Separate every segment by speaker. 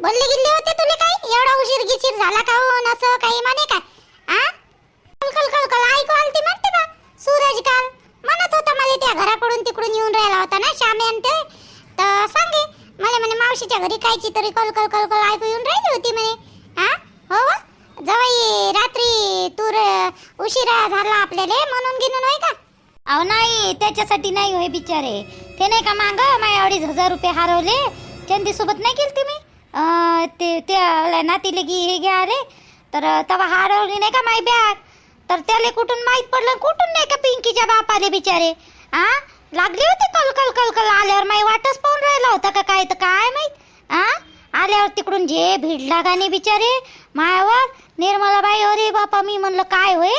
Speaker 1: बोलले गिल्ले होते तुले काही एवढा उशीर गिशीर झाला का हो? असं काही म्हणे काय? आ? कल कल ऐकू आलती म्हणते बा सूरज काल म्हणत होता मला त्या घराकडून तिकडून येऊन राहिला होता ना श्यामे ते. तर सांगे मला म्हणे मावशीच्या घरी कायची तरी कल कल ऐकू येऊन राहिली होती म्हणे. हा हो. हो. व? जवाई रात्री तूर उशिरा झाला आपल्याला म्हणून घेऊन होय का?
Speaker 2: अहो नाही त्याच्यासाठी नाही होय बिचारे. ते नाही का मांग माझे अडीच हजार रुपये हरवले चंदी सोबत नाही गेलते मी? अं, ते त्या नातीले गी हे घ्या आले तर तवा हरवली नाही का माय बॅग तर त्याला कुठून माहीत पडलं कुठून नाही का पिंकीच्या बापाले बिचारे? आ? लागली होती कल कल कल कल. आल्यावर माई वाटच पाहून राहिला होता का काय? तर काय माहीत? आ? आल्यावर तिकडून जे भिडला का नाही बिचारे. मायावर निर्मलाबाई अरे बापा मी म्हणलं काय होय?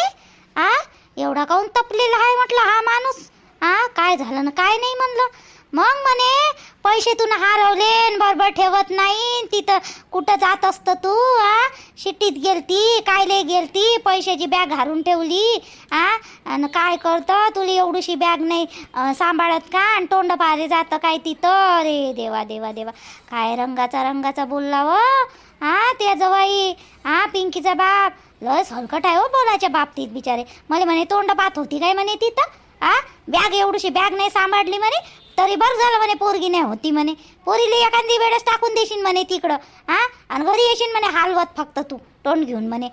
Speaker 2: आ? एवढा काऊन तपलेला आहे म्हटलं हा माणूस. आ? काय झालं ना काय नाही? म्हणलं. मग म्हणे पैसे तू हरवले न बरोबर ठेवत नाही. न तिथं कुठं जात असतं तू आ? शिट्टीत गेलती कायले गेलती पैशाची बॅग घालून ठेवली आ? आणि काय करतं? तुला एवढीशी बॅग नाही अं, सांभाळत का? आणि तोंड पारे जातं काय तिथं? अरे देवा देवा देवा. काय रंगाचा रंगाचा बोलला हो, व हा त्या जवाई हा पिंकीचा बाप. लय हलकट आहे हो बोलाच्या बाबतीत बिचारे. मला म्हणे तोंड पात होती काय म्हणे तिथं? आ? बॅग एवढीशी बॅग नाही सांभाळली म्हणे. तरी बरं झालं म्हणे पोरगी नाही होती म्हणे. पोरीला एखादी वेळेस टाकून देशील म्हणे तिकडं हा? आणि घरी येशील म्हणे हालवत फक्त तू तोंड घेऊन म्हणे.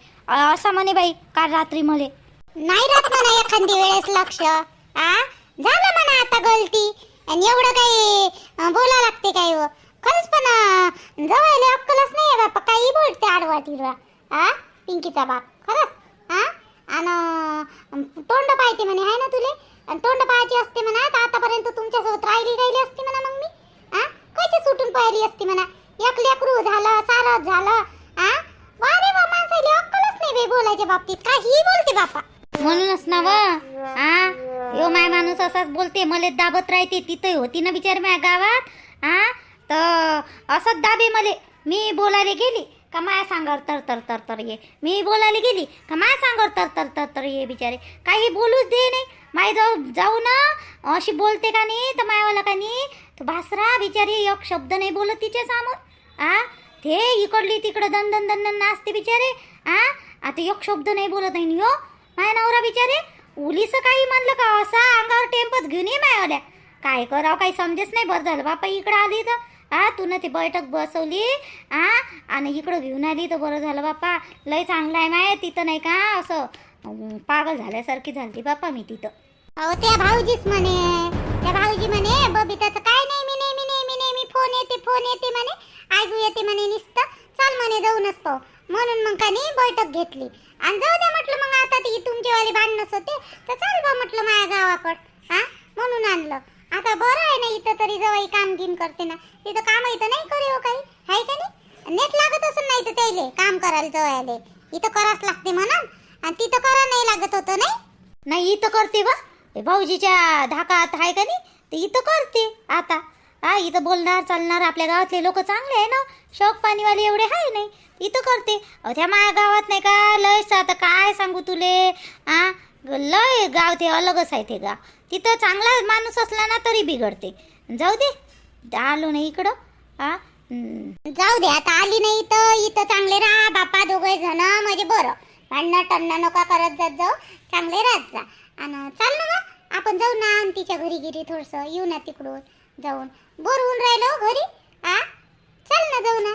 Speaker 2: असं म्हणे बाई काल रात्री मले.
Speaker 1: नाही राहत म्हणा एखादी वेळेस लक्ष आ? झालं म्हणा आता गलती. आणि एवढं काही बोला लागते काय व? खरंच पण अं, जवळले अक्कलच नाही आहे बापा काही बोलते आडवा तिडवा आ? पिंकीचा बाप खरंच आ आणि तोंड पाहिजे म्हणे आहे ना तुले? आणि तोंड पाहायची असते म्हणा तर आतापर्यंत तुमच्यासोबत राहिली राहिली असती म्हणा मग मी आ? कशी सुटून पाहिली असते म्हणा? एक लेकरू झालं सारस झालं आ? वारे वा माणसाला अक्कलच नाही बे बोलायच्या बाबतीत. काही बोलते बापा.
Speaker 2: म्हणूनच ना व आ? यो माय माणूस असाच बोलते मले दाबत राहते तिथं होती ना बिचार माझ्या गावात आ? तर असंच दाबे मले. मी बोलायला गेली का माया सांगावर तर तर तर तर ये? मी बोलायला गेली का माया सांगावर तर तर तर तर ये बिचारे? काही बोलूच दे नाही. माय जाऊ जाऊ ना. अशी बोलते का नाही तर मायावाला का नाही. तो भासरा बिचारी एक शब्द नाही बोलत तिच्या समोर. आ? ते इकडली तिकडं दन दन दन दन नाचते बिचारे. आ? आता एक शब्द नाही बोलत आहे यो हो. माया नवरा बिचारे उलीस काही म्हणलं का? असा अंगावर टेम्पच घेऊन ये मायावाल्या. काय करावं काही समजेच नाही बरं झालं. बापा इकडं आली तर. आ तू ना ती बैठक बसवली. आ? आणि इकडं घेऊन आली तर बरं झालं बापा. लय चांगलं आहे माय तिथं नाही का असं पागल झाल्यासारखी झाली बापा मी तिथं.
Speaker 1: अहो त्या भाऊजीच म्हणे. त्या भाऊजी म्हणे बबिताचं काय नाही मी नेहमी नेहमी नेहमी फोन येते फोन येते म्हणे. ऐकू येते म्हणे नुसतं. चाल म्हणे जाऊनच पाहू म्हणून मग का नाही बैठक घेतली. आणि जाऊ द्या म्हटलं मग आता ती तुमचीवाली भांडणच होते तर चाल बा म्हटलं माझ्या गावाकड. हा? म्हणून आणलं. आता बरं आहे ना इथं तरी जवळ काम गिम करते ना. तिथं काम इथं नाही करे हो काही. आहे का नाही? नेट लागत असून नाही तर त्याले काम करायला जवळ इथं करावंच लागते म्हणून. आणि तिथं करा नाही लागत होतं नाही?
Speaker 2: नाही इथं करते बा. ते भाऊजीच्या धाकात आहे का नाही? ते इथं करते. आता हा इथं बोलणार चालणार आपल्या गावातले लोक चांगले आहे ना? शौक पाणीवाले एवढे आहे नाही. इथं करते. अहो, त्या माझ्या गावात नाही का? लयच आता काय सांगू तुले? आ? लय गाव ते अलगच आहे ते गाव. तिथं चांगला माणूस असला ना तरी बिघडते. जाऊ दे. आलो नाही इकडं. हा
Speaker 1: जाऊ दे आता आली नाही तर इथं चांगले राहा बापा दोघे जण म्हणजे बरं. भांडणं टन्न नका करत जात जाऊ. चांगले राहत जा. आणि चाल ना मग आपण जाऊ ना आणि तिच्या घरी गिरी थोडंसं येऊ ना तिकडून जाऊन. बोर होऊन राहिलो हो घरी आ? चल ना जाऊ ना.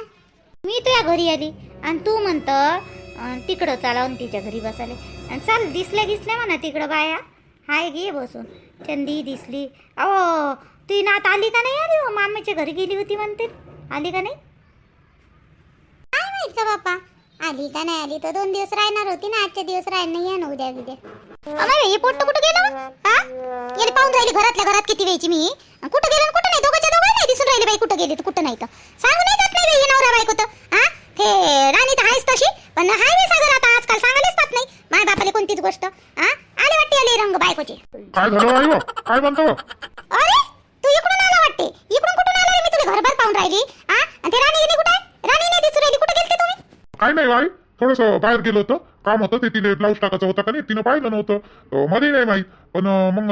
Speaker 2: मी तुझ्या घरी आली आणि तू म्हणतं तिकडं चालावून तिच्या घरी बसाले आणि चाल दिसल्या दिसल्या म्हणा तिकडं बाया. हाय गे बसून. चंदी दिसली. अहो ती नात आली का नाही आली हो? मामीच्या घरी गेली होती म्हणते. आली का नाही?
Speaker 1: काय माहीत का आली का नाही आली तर दोन दिवस राहणार होती ना आजच्या दिवस राहणार नाही ना उद्या उद्या अरे हे पोट्ट कुठं गेलं? हा? गेली पाहून राहिली घरातल्या घरात किती वेळची मी. कुठं गेलं कुठं नाही? दोघांच्या दोघं नाही दिसून राहिली बाई कुठं गेली तर कुठं नाही तर. सांगू नाही जात नाही बाई नवरा बायको तर. हा? ते राणी तर आहेच तशी पण हाय वे सागर आता आजकाल सांगायलाच पाहत नाही. माझ्या बापाला कोणतीच गोष्ट. हा? आले वाटते आले रंग बायकोचे.
Speaker 3: काय झालं आई हो? काय म्हणतो?
Speaker 1: अरे तू इकडून आला वाटते. इकडून कुठून आला रे? मी तुला घरभर पाहून राहिली. हा? आणि ते राणी गेली कुठे? राणी नाही दिसून राहिली. कुठे गेलते तुम्ही?
Speaker 3: काय नाही आई थोडंसं बाहेर गेलं होतं. काम होतं ते तिने ब्लाऊज टाकायचं होतं का नाही? तिनं पाहिलं नव्हतं. मला नाही माहीत. पण मग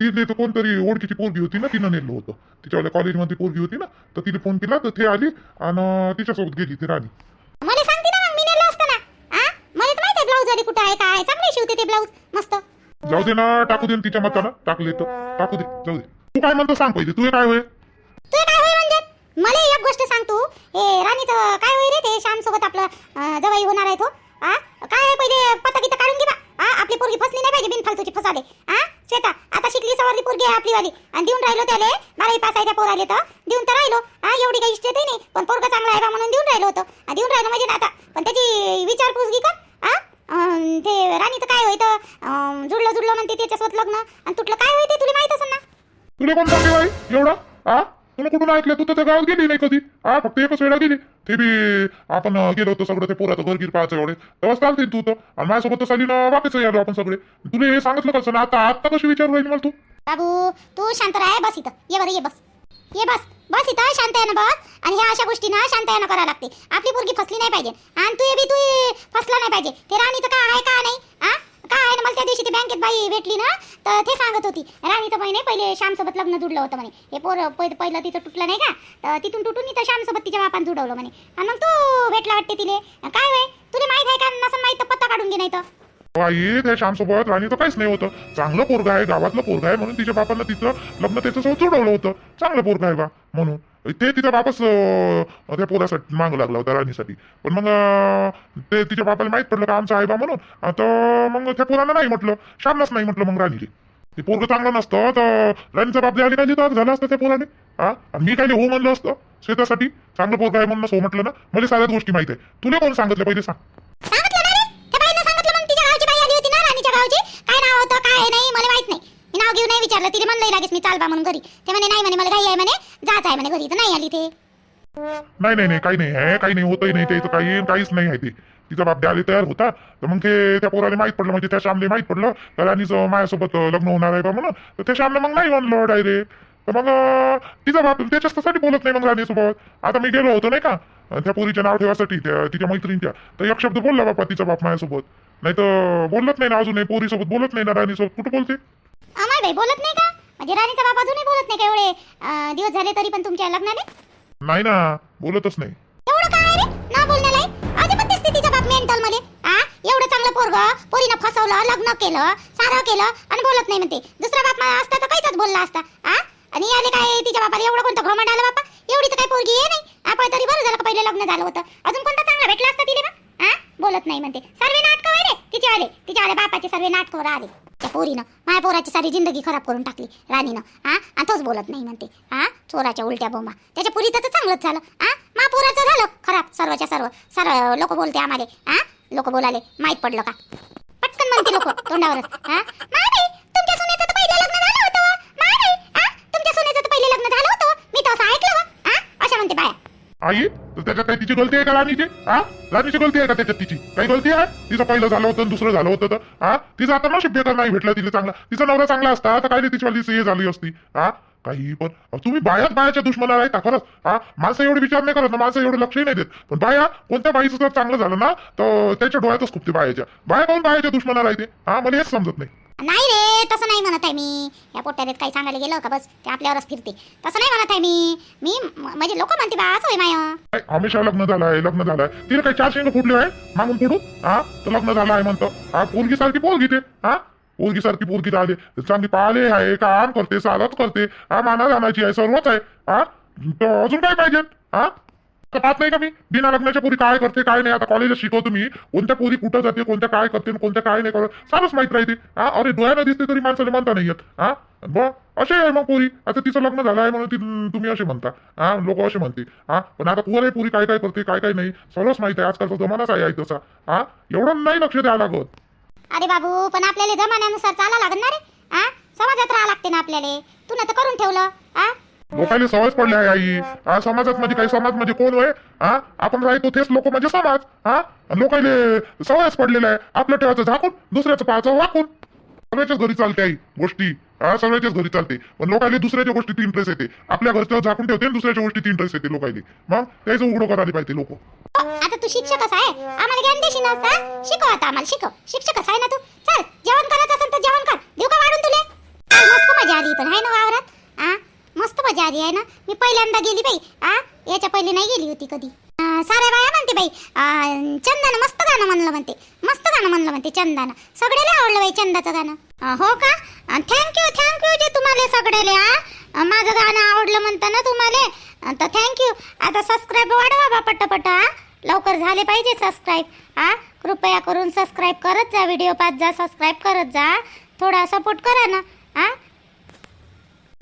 Speaker 3: तिने तर कोणतरी ओळखीची पोरगी होती ना तिनं नेलं होतं. तिच्यावाल्या कॉलेजमध्ये पोरगी होती ना तर तिने फोन केला तर ते आली आणि तिच्यासोबत गेली ती राणी.
Speaker 1: मला सांगते ना मग मी नेलं असतं ना. आ? मला तर माहिती आहे ब्लाऊज आधी कुठं आहे काय चांगले शिवते ते ब्लाऊज मस्त.
Speaker 3: जाऊ दे ना टाकू दे ना तिच्या मतानं. टाकले तर. टाकू दे जाऊ दे. तू काय म्हणतो सांग पहिले. तू काय होय?
Speaker 1: तू काय होय म्हणजे? मला एक गोष्ट सांग तू. हे राणीचं काय होईल रे ते? श्याम सोबत आपलं अं, जवाई होणार आहे तो. आ? काय आहे पहिले? पत्ता किता काढून घे बा. आ? आपली पोरगी फसली नाही पाहिजे बिनफालतूची फसाले. आ? श्वेता आता शिकली सवारली पोरगी आहे आपली वाली आणि देऊन राहिलो त्याले. बारावी पास आहे त्या पोराले तर. देऊन तर राहिलो. आ एवढी काही इष्ट नाही. पण पोरगा चांगला आहे तुला
Speaker 3: ऐकलं तू तर त्या गावात गेली नाही कधी? हा फक्त एकच वेळा गेली. ते बी आपण गेलो होतो सगळं ते पोराचं घर गिर पाहायचं एवढे. तेव्हा चालते तू तर. आणि माझ्यासोबत तर साली बाकीचं आलो आपण सगळे. तुला हे सांगितलं कसं ना आता आता कशी विचार होईल मला तू?
Speaker 1: बाबू तू शांत राह बस इथं. ये बरं ये बस. ये बस. बस इथं शांत आहे ना बस. आणि ह्या अशा गोष्टी ना शांत आहे ना करावं लागते. आपली पोरगी फसली नाही पाहिजे. आणि तू बी तू फसला नाही पाहिजे. ते राणीचं का आहे का नाही? आ? काय आहे ना मला त्या दिवशी ती बँकेत बाई भेटली ना तर ते सांगत होती. राणीचं म्हणे पहिले श्यामसोबत लग्न जुडलं होतं म्हणे. हे पोर पहि- पहिलं तिचं तुटलं नाही का तर तिथून तुटून इथं श्यामसोबत तिच्या बापान जुडवलं म्हणे. आणि मग तू भेटला वाटते तिले. काय होय तुला माहीत आहे का? नसन माहीत पत्ता काढून घे नाही तर
Speaker 3: आई त्या श्यामसोबत राणीचं काहीच नाही होतं. चांगलं पोरग आहे गावातलं पोरग आहे म्हणून तिच्या बापानं तिचं लग्न त्याच्यासोबत जोडवलं होतं. चांगलं पोरग आहे बा म्हणून. ते तिचा बापच त्या पोरासाठी मागू लागला होता राणीसाठी. पण मग ते तिच्या बापाला माहीत पडलं का आमचा आहे बा म्हणून आता मग त्या पोरानं नाही म्हटलं. श्यामलाच नाही म्हटलं मग राणीले. ते पोरग चांगलं नसतं तर राणीचा बाप द्यायला काही तर झालं असतं त्या पोराने हा? आणि मी काही हो म्हणलं असतं? शेतासाठी? चांगलं पोरग आहे म्हणून हो म्हटलं ना? मला साऱ्याच गोष्टी माहीत आहे. तुला कोण सांगितलं? पहिले सांग
Speaker 1: सांगितलं ना रे त्या बाईनं सांगितलं मग तिच्या गावची बाई आली होती ना राणीच्या गावची काय नाव होतं काय नाही मला माहीत नाही. मी नाव घेऊन नाही विचारलं तिने म्हणलं लागेच मी चालबा म्हणून घरी. ते म्हणे नाही म्हणे मला घाई आहे म्हणे जात आहे म्हणे घरी तर नाही आली ते.
Speaker 3: नाही नाही नाही काही नाही आहे काही नाही होतही नाही त्याचं काही काहीच नाही आहे ते. तिचा बाप द्यायला तयार होता तर मग ते त्या पोराला माहीत पडलं म्हणजे त्या श्यामले माहीत पडलं तर आणि माझ्यासोबत लग्न होणार आहे बा म्हणून तर त्या श्यामला मग नाही म्हणलं डायरेक्ट. तर मग तिचा बाप त्याच्यासाठी बोलत नाही मग राणीसोबत. आता मी गेलो होतो नाही का? त्या पोरीच्या नाव ठेवासाठी त्या तिच्या मैत्रिणीच्या. तर एक शब्द बोलला बापा तिचा बाप माझ्यासोबत नाही तर बोलत नाही ना अजूनही पोरीसोबत बोलत नाही ना राणीसोबत. कुठं बोलते?
Speaker 1: अमाय बाई बोलत नाही का? म्हणजे राणीचा बाप अजूनही बोलत नाही का एवढे अं, दिवस झाले तरी पण तुमच्या लग्नाने?
Speaker 3: नाही ना बोलतच नाही.
Speaker 1: एवढं काय रे? ना बोलण्याला अजिबात दिसते तिचा बाप मेंटलमध्ये. आ? एवढं चांगलं पोरग पोरीनं फसवलं लग्न केलं सारं केलं आणि बोलत नाही म्हणते. दुसरा बाप असता तर काहीच बोलला असता. आ? आणि याले काय तिच्या बापाला एवढं कोणतं घमंड आलं बापा? एवढी तर काही पोरगी आहे नाही. आपण तरी बरं झालं का पहिले लग्न झालं होतं. अजून कोणता चांगला भेटला असता तिने बा? हा? बोलत नाही म्हणते. सर्व नाटक आहे रे तिचे आले. तिच्या आले बापाचे सर्व नाटक आले. त्या पोरीनं माझ्या पोराची सारी जिंदगी खराब करून टाकली राणीनं. हा? आणि तोच बोलत नाही म्हणते. हा? चोराच्या उलट्या बोंबा. त्याच्या पुरीचं तर चांगलंच झालं. हा? मा पोराचं झालं खराब सर्वच्या सर्व. सर्व लोक बोलते आम्हाला. हा? लोक बोलाले. माहीत पडलं का? पटकन म्हणते लोक तोंडावरच. हा? मारे तुमच्या सुनेचं तर पहिले लग्न झालं होतं. मारे हा? तुमच्या सुनेचं तर पहिले लग्न झालं होतं. मी तर असं ऐकलं. हा? अशा म्हणते बाया.
Speaker 3: आई तर त्याच्यात काही तिची गलती आहे का राणीची? हा? राणीची गलती आहे का त्याच्यात तिची? काही गलती आहे? तिचं पहिलं झालं होतं दुसरं झालं होतं तर? हा? तिचं आता नशीब बेकार नाही भेटलं तिला चांगला. तिचा नवरा चांगला असता तर काय तिची वाली हे झाली असती. हा? काही पण. तुम्ही बायाच बायाच्या दुश्मनाला आहे का? खरंच. हा? माणसं एवढे विचार नाही करत ना माणसं एवढं लक्षही नाही देत. पण बाया कोणत्या बाईचं जर चांगलं झालं ना तर त्याच्या डोळ्यातच खूप ते बायाच्या. बाया कोण बायाच्या दुश्मनाला आहे ते? हा? मला हेच समजत नाही.
Speaker 1: नाही रे तसं नाही म्हणत आहे मी. या पोट्यात काही सांगायला गेलं का बस ते आपल्यावरच फिरते. तसं नाही म्हणत आहे मी. मी म्हणजे लोक म्हणते बा असं माय.
Speaker 3: हमेशा लग्न झालंय लग्न झालंय. तिला काही चार शेंग फुटले आहे? मागून फुटू हा? तर लग्न झालं आहे म्हणतो. हा पोरगी सारखी पोरगी ते. हा? पोरगी सारखी पोरगी आले. चांगली पाले आहे काम करते चालत करते. हा माना जाण्याची आहे सर्वच आहे. हा? अजून काय पाहिजे? हा? तर पाहत नाही का मी? बिना लग्नाच्या पोरी काय करते काय नाही? आता कॉलेजला शिकवतो मी. कोणत्या पोरी कुठं जाते कोणत्या काय करते कोणत्या काय नाही करत? सारच माहीत राहते. हा? अरे डोळ्यानं दिसते तरी माणसाला म्हणता नाही येत. हा? ब असे आहे मग पोरी. आता तिचं लग्न झालं आहे म्हणून तुम्ही असे म्हणता. हा? लोक असे म्हणते. हा? पण आता पुरे पोरी काय काय करते काय काय नाही. सर्वच माहीत आहे. आजकालचा जमानाच आहे तसा. हा? एवढं नाही लक्ष द्यावं लागत.
Speaker 1: अरे बाबू पण आपल्याला जमान्यानुसार चाला लागणार रे? समाजात राहा लागते ना आपल्याला. तू ना तर करून ठेवलं.
Speaker 3: लोकांना सवयच पडली आहे आई. हा समाजात म्हणजे काही समाज म्हणजे कोण होय? हा? आपण राहतो तेच लोक म्हणजे समाज. हा? लोकांना सवयच पडलेलं आहे. आपलं ठेवायचं झाकून दुसऱ्याचं पाहायचं वाकून. सगळ्याच्याच घरी चालते आई गोष्टी. हा? सगळ्याच्याच घरी चालते. पण लोकांना दुसऱ्याच्या गोष्टीत इंटरेस्ट येते. आपल्या घरचं झाकून ठेवते दुसऱ्याच्या गोष्टीत इंटरेस्ट येते लोकांनी मग त्याचं उघडं करायला पाहिजे लोक.
Speaker 1: आता तू शिक्षकच आहे. आम्हाला ज्ञान देशील ना शिकव आता आम्हाला शिकव. शिक्षकच आहे ना तू? चल जेवण करायचं असेल तर जेवण कर. देऊ का वाढून तुले? मस्त मजा आली पण आहे ना वावरात? हा? मस्त मजा आली आहे ना. मी पहिल्यांदा गेली बाई. आ याच्या पहिले नाही गेली होती कधी. साऱ्या बाया म्हणते बाई आ, चंदानं मस्त गाणं म्हणलं म्हणते. मस्त गाणं म्हणलं म्हणते चंदानं. सगळ्याला आवडलं बाई चंदाचं गाणं. हो का? थँक्यू थँक्यू जे तुम्हाला सगळ्याले आ. माझं गाणं आवडलं म्हणतं ना तुम्हाला तर थँक्यू आता सबस्क्राईब वाढवा बा पटपट आ. लवकर झाले पाहिजे सबस्क्राईब आ कृपया करून सबस्क्राईब करत जा व्हिडिओ पाच जा सबस्क्राईब करत जा थोडा सपोर्ट करा ना आ.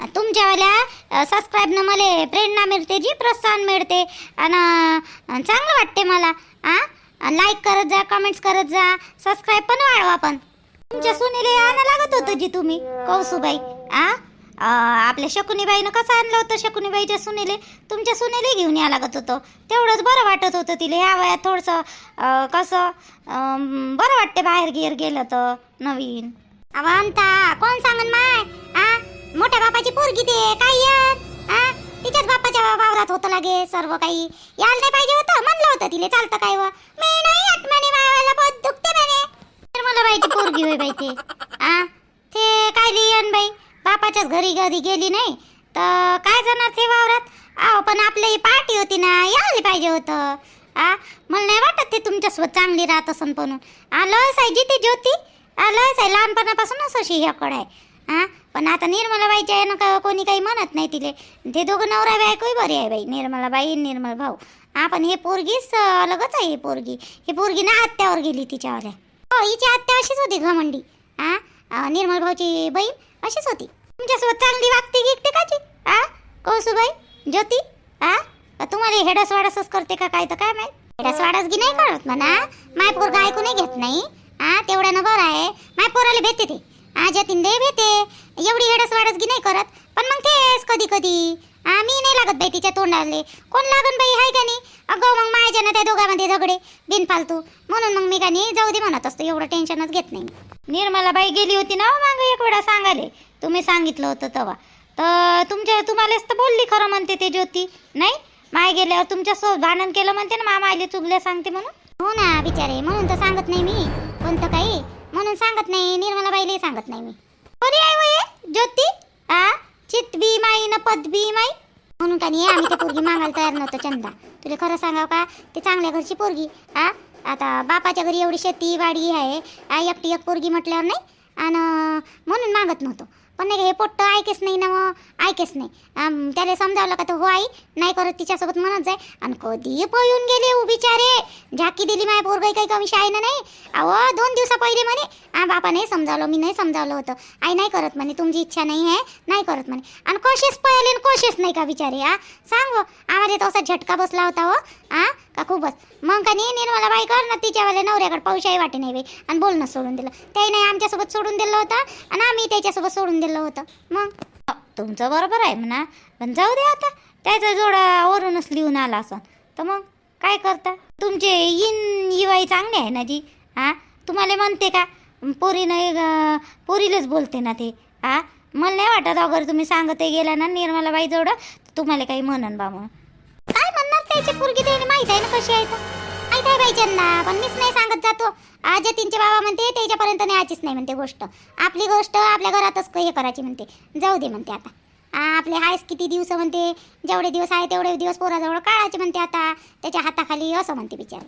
Speaker 1: तुमच्यावाल्या सबस्क्राईबनं मला प्रेरणा मिळते जी प्रोत्साहन मिळते. आणि चांगलं वाटते मला आ? लाईक करत जा कमेंट्स करत जा सबस्क्राईब पण वाढवा पण. तुमच्या सुनीले आणा लागत होतं जी तुम्ही कौसुबाई आ? आपल्या शकुनीबाईनं कसं आणलं होतं शकुनीबाईच्या सुनेले? तुमच्या सुनेले घेऊन या लागत होतं. तेवढंच बरं वाटत होतं तिला. ह्या वयात थोडंसं कसं बरं वाटते बाहेर गेर गेलं तर नवीन. अवंता कोण सांगन माय? आ? मोठ्या बापाची पोरगी ते काय येत आ? तिच्याच बापाच्या वावरात होतं लागे सर्व काही. यायला नाही पाहिजे होतं म्हणलं होतं तिले चालतं काय व? मी नाही येत म्हणे मावाला पोट दुखते म्हणे. तर मला बाईची पोरगी होय बाई ते. आ? ते काय लिहिन बाई? बापाच्याच घरी घरी गेली नाही तर काय जाणार ते वावरात? आहो पण आपली पार्टी होती ना यायला पाहिजे होतं. आ? मला नाही वाटत ते तुमच्यासोबत चांगली राहत असन म्हणून. आ लस जिथे ती ज्योती आ साई लहानपणापासून लहानपणापासूनच अशी ह्याकडे आहे. हा? पण आता निर्मलाबाईच्या आहे ना का कोणी काही म्हणत नाही तिले. ते दोघं नवरा बायकोही बरे आहे बाई निर्मलाबाई निर्मल भाऊ. आपण हे पोरगीच अलगच आहे ही पोरगी. ही पोरगी ना आत्यावर गेली तिच्यावाल्या. हो हिची आत्या अशीच होती घमंडी. हा? निर्मल भाऊची बहीण अशीच होती. तुमच्यासोबत चांगली वागते गिकते काची? हा? कौसुबाई ज्योती? हा? तुम्हाला हेडस वाडसच करते का काय तर काय माहीत? हेडस वाडस गी नाही करत म्हणा. माय पोरगा ऐकूनही नाही घेत नाही. हा? तेवढ्यानं बरं आहे. माय पोराला भेटते ते. आज तिंदे दे भेटे एवढी हेडस वाडस गी नाही करत. पण मग तेच कधी कधी. आम्ही मी नाही लागत बाई तिच्या तोंडाले. कोण लागन बाई हाय का नाही? अगं मग माझ्या ना त्या दोघांमध्ये झगडे. बिनफालतू. म्हणून मग मी का नाही जाऊ दे म्हणत असतो. एवढं टेन्शनच घेत नाही. निर्मला बाई गेली होती ना हो मग एक वेळा सांगाले तुम्ही सांगितलं होतं तेव्हा तर तुमच्या तुम्हालाच तर बोलली खरं म्हणते ते ज्योती. नाही? माय गेल्यावर तुमच्यासोबत भांडण केलं म्हणते ना मामा आले चुगल्या सांगते म्हणून? हो ना बिचारे. म्हणून तर सांगत नाही मी. कोणतं काही? म्हणून सांगत नाही निर्मला बाईलाही सांगत नाही मी. कोणी आहे वय ज्योती? आ? चित बी माई न पद बी माई? म्हणून का नाही आम्ही ते पोरगी मागायला तयार नव्हतो चंदा. तुला खरं सांगाव का? ते चांगल्या घरची पोरगी. आ? आता बापाच्या घरी एवढी शेती वाडी आहे. आ, एकटी एक पोरगी म्हटल्यावर नाही? आणि म्हणून मागत नव्हतो. पण नाही हे पोट्ट ऐकेच नाही ना मग ऐकेच नाही. त्याला समजावलं का तर हो आई नाही करत तिच्यासोबत म्हणत जाय. आणि कधी पळून गेले उ बिचारे? झाकी दिली माय पोरगाई काही कमी शाळेनं नाही? अहो दोन दिवसा पहिले म्हणे. हा बापा नाही समजावलं मी नाही समजावलं होतं. आई नाही करत म्हणे तुमची इच्छा नाही आहे नाही करत म्हणे. आणि कोशेच पळले आणि कोशेच नाही का बिचारे आ? सांग हो, आम्हाला तो असा झटका बसला होता हो. आ? का खूपच? मग का नाही निर्मला बाई कर ना तिच्यावाल्या नवऱ्याकडे पावशाही वाटे नाही बाई. आणि बोलणं सोडून दिलं. त्याही नाही आमच्यासोबत सोडून दिलं होतं आणि आम्ही त्याच्यासोबत सोडून दिलं होतं. मग? तुमचं बरोबर आहे म्हणा. पण जाऊ दे आता. त्याचा जोडा वरूनच लिहून आला असं तर मग काय करता? तुमचे इन इवाई चांगले आहे ना जी? हां तुम्हाला म्हणते का? पोरीनं एक, पोरीलाच बोलते ना ते. हां मला नाही वाटत अगर तुम्ही सांगते गेला ना निर्मला बाई जोडं. तर तुम्हाला काही म्हणन बा म्हणून. त्याची पोरगी त्याने माहीत आहे ना कशी आहे तर? माहीत आहे बाई त्यांना पण मीच नाही सांगत जातो. आज तीनचे बाबा म्हणते त्याच्यापर्यंत न्यायचीच नाही म्हणते गोष्ट. आपली गोष्ट आपल्या घरातच हे करायची म्हणते. जाऊ दे म्हणते आता. आपले हायस किती दिवस म्हणते जेवढे दिवस आहे तेवढे दिवस पोराजवळ काढायचे म्हणते आता. त्याच्या हाताखाली असं म्हणते बिचार.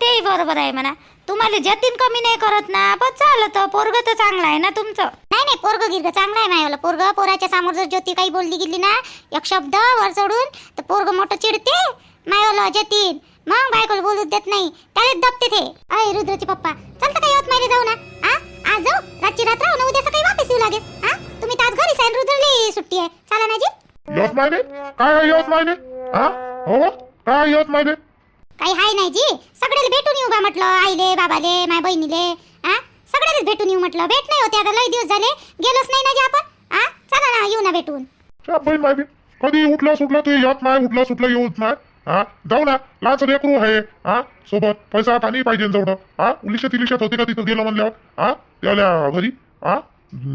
Speaker 2: तेही बरोबर आहे म्हणा. तुम्हाला जतीन कमी नाही करत ना झालं तर पोरग तर चांगलं आहे ना तुमचं?
Speaker 1: नाही नाही पोरग गिरग चांगलं आहे मायावाला. पोरग पोराच्या समोर जर ज्योती काही बोलली गेली ना एक शब्द वर चढून तर पोरग मोठं चिडते. मायावाला जतीन मग बायकोला बोलू देत नाही. त्यालाच दबते ते. अय रुद्रचे पप्पा चालतं का यवत मायला जाऊ ना. आ? आज जाऊ? रातची रात्र राहू ना उद्या सकाळी वापस येऊ लागेल. हा तुम्ही तर आज घरीच आहे रुद्रली सुट्टी आहे. चाला ना जी
Speaker 3: यवत मायने काय आहे यवत मायने हा हो. काय आहे यवत मायने
Speaker 1: काही हाय नाही जी. सगळ्याला भेटून येऊ बा म्हटलं? आईले बाबाले माझ्या बहिणीले? हा सगळ्यालाच भेटून येऊ म्हटलं. भेट नाही होते आता लई दिवस झाले. गेलोच नाही ना जी आपण? हा चला ना येऊ ना भेटून.
Speaker 3: बहीण माहिती. कधी उठला सुटला तू येत नाही उठला सुटला येऊच नाही. हा? जाऊ ना लहानचं लेकरू आहे. हा? सोबत पैसा पाणी पाहिजे जवळ हा? उलिशात इलिशात होते का तिथं गेलं म्हणल्यावर? हा? त्याला घरी. हा?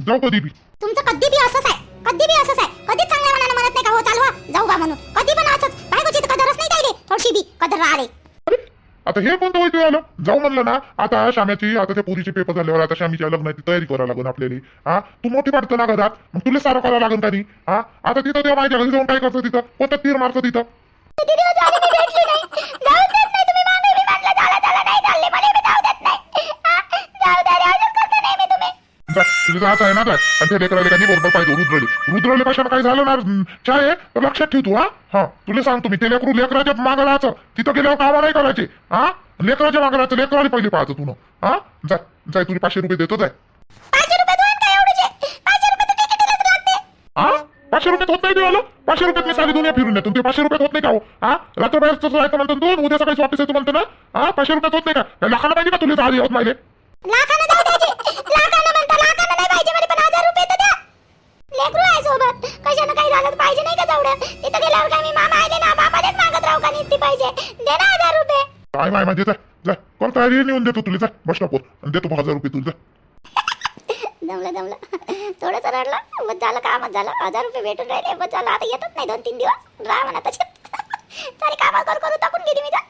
Speaker 3: जाऊ कधी बी.
Speaker 1: तुमचं कधी बी असंच आहे. कधी बी असंच आहे. कधी चांगल्या मनानं म्हणत नाही का हो चालवा जाऊ बा म्हणून. कधी पण असंच. बायकोची तर कदरच नाही ताईले थोडीशी बी कदर राहिले
Speaker 3: आता हे कोणतं वेळ आलं? जाऊ म्हणलं ना आता शाम्याची आता त्या पुरीचे पेपर झाल्यावर आता शामीच्या लग्नाची तयारी करायला लागेल आपल्याला. हा? तू मोठी पडतं ना घरात? मग तुला सारं करावं लागेल का नाही? हा? आता तिथं तेव्हा माझ्या घरी जाऊन काय करतो तिथं? कोणता तीर मारतो तिथं?
Speaker 1: किती दिवस
Speaker 3: तुझं जायचं आहे ना जाय आणि ते लेकराले त्यांनी बरोबर पाहिजे रुद्रले रुद्रले कशाला काही झालं ना हं, आहे तर लक्षात ठेव तू हा हा तुला सांगतो मी ते लेकरू लेकराच्या मागे राहायचं तिथं गेल्यावर कामा नाही करायचे हा लेकराच्या मागं राहायचं लेकराला पहिले पाहायचं तू हा? जाय जाय तुला पाचशे रुपये देतो जाय
Speaker 1: पाचशे रुपये दोन काय एवढे पाचशे रुपये तर तिकीटलाच लागते
Speaker 3: हा पाचशे रुपयात होत नाही देवाला. पाचशे रुपयात मी सारी दुनिया फिरून येतो ते पाचशे रुपयात होत नाही का हो? हा? रात्रबाहेर तसं राहायचं म्हणतो ना तू? उद्या सकाळी ऑफिस येतो म्हणतो ना? हा? पाचशे रुपयात होत नाही का? लाखाला पाहिजे का तुला आधी होत माहिले
Speaker 1: आहे काय आले
Speaker 3: माय माझे जाय जाय कोण तयारी नेऊन देतो तुला जाय बस स्टॉपवर. आणि देतो हजार रुपये तुला
Speaker 1: जमलं जमलं थोडंसं रडलं मग झालं कामच झालं. हजार रुपये भेटून राहिले मग झालं. आता येतच नाही दोन तीन दिवस. राहा म्हणा तसे सारी कामं करू करू टाकून गेली मी तर.